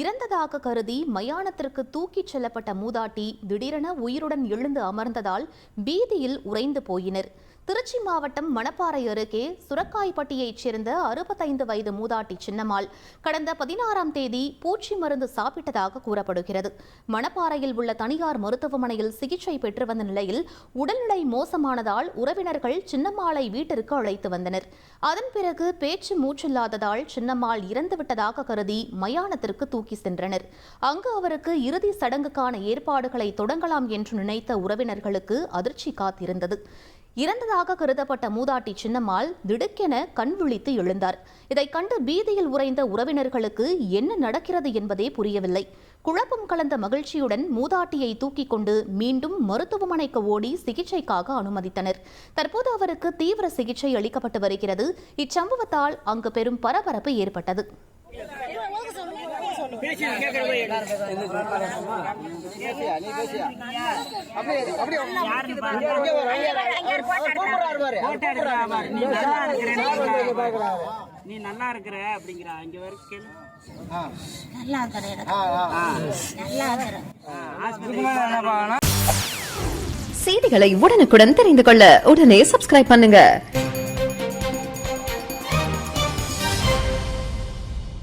இறந்ததாக கருதி மயானத்திற்கு தூக்கிச் செல்லப்பட்ட மூதாட்டி திடீரென உயிருடன் எழுந்து அமர்ந்ததால் பீதியில் உறைந்து போயினர். திருச்சி மாவட்டம் மணப்பாறை அருகே சுரக்காய்பட்டியைச் சேர்ந்த அறுபத்தைந்து வயது மூதாட்டி சின்னம்மாள் கடந்த பதினாறாம் தேதி பூச்சி மருந்து சாப்பிட்டதாக கூறப்படுகிறது. மணப்பாறையில் உள்ள தனியார் மருத்துவமனையில் சிகிச்சை பெற்று வந்த நிலையில் உடல்நிலை மோசமானதால் உறவினர்கள் சின்னம்மாளை வீட்டிற்கு அழைத்து வந்தனர். அதன் பிறகு பேச்சு மூச்சில்லாததால் சின்னம்மாள் இறந்துவிட்டதாக கருதி மயானத்திற்கு தூக்கி சென்றனர். அங்கு அவருக்கு இறுதி சடங்குக்கான ஏற்பாடுகளை தொடங்கலாம் என்று நினைத்த உறவினர்களுக்கு அதிர்ச்சி காத்திருந்தது. இறந்ததாக கருதப்பட்ட மூதாட்டி சின்னம்மாள் திடுக்கென கண் விழித்து எழுந்தார். இதை கண்டு பீதியில் உறைந்த உறவினர்களுக்கு என்ன நடக்கிறது என்பதே புரியவில்லை. குழப்பம் கலந்த மகிழ்ச்சியுடன் மூதாட்டியை தூக்கிக் கொண்டு மீண்டும் மருத்துவமனைக்கு ஓடி சிகிச்சைக்காக அனுமதித்தனர். தற்போது அவருக்கு தீவிர சிகிச்சை அளிக்கப்பட்டு வருகிறது. இச்சம்பவத்தால் அங்கு பெரும் பரபரப்பு ஏற்பட்டது. நீ நல்லா இருக்கிற அப்படிங்கிற அங்க வரைக்கும் நல்லா இருக்கிற அப்படிங்கிறா இங்க கேளு நல்லா செய்திகளை உடனுக்குடன் தெரிந்து கொள்ள உடனே சப்ஸ்கிரைப் பண்ணுங்க.